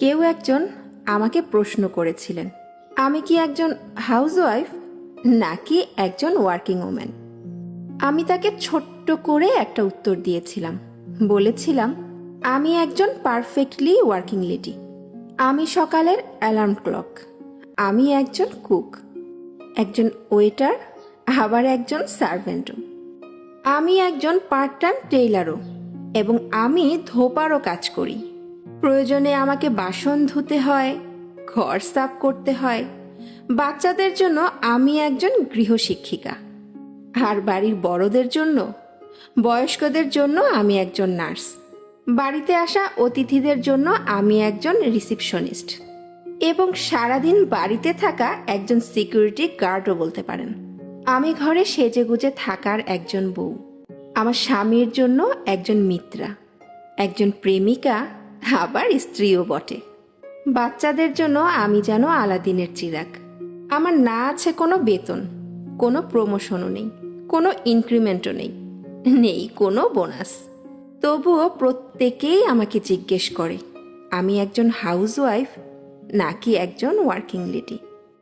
কেউ একজন আমাকে প্রশ্ন করেছিলেন, আমি কি একজন হাউসওয়াইফ নাকি একজন ওয়ার্কিং ওম্যান আমি তাকে ছোট্ট করে একটা উত্তর দিয়েছিলাম, বলেছিলাম, আমি একজন পারফেক্টলি ওয়ার্কিং লেডি আমি সকালের অ্যালার্ম ক্লক আমি একজন কুক একজন ওয়েটার আবার একজন সার্ভেন্টও আমি একজন পার্ট টাইম টেইলারও এবং আমি ধোপারও কাজ করি। প্রয়োজনে আমাকে বাসন ধুতে হয়, ঘর সাফ করতে হয়। বাচ্চাদের জন্য আমি একজন গৃহশিক্ষিকা। আর বাড়ির বড়দের জন্য, বয়স্কদের জন্য আমি একজন নার্স। বাড়িতে আসা অতিথিদের জন্য আমি একজন রিসিপশনিস্ট। এবং সারাদিন বাড়িতে থাকা একজন সিকিউরিটি গার্ডও বলতে পারেন। আমি ঘরে সেজেগুজে থাকার একজন বউ। আমার স্বামীর জন্য একজন মিত্রা। একজন প্রেমিকা আবার স্ত্রীও বটে। বাচ্চাদের জন্য আমি যেন আলাদিনের চিরাক আমার না আছে কোনো বেতন, কোনো প্রমোশনও নেই, কোনো ইনক্রিমেন্টও নেই নেই কোনো বোনাস। তবুও প্রত্যেকেই আমাকে জিজ্ঞেস করে, আমি একজন হাউস ওয়াইফ নাকি একজন ওয়ার্কিং লেডি?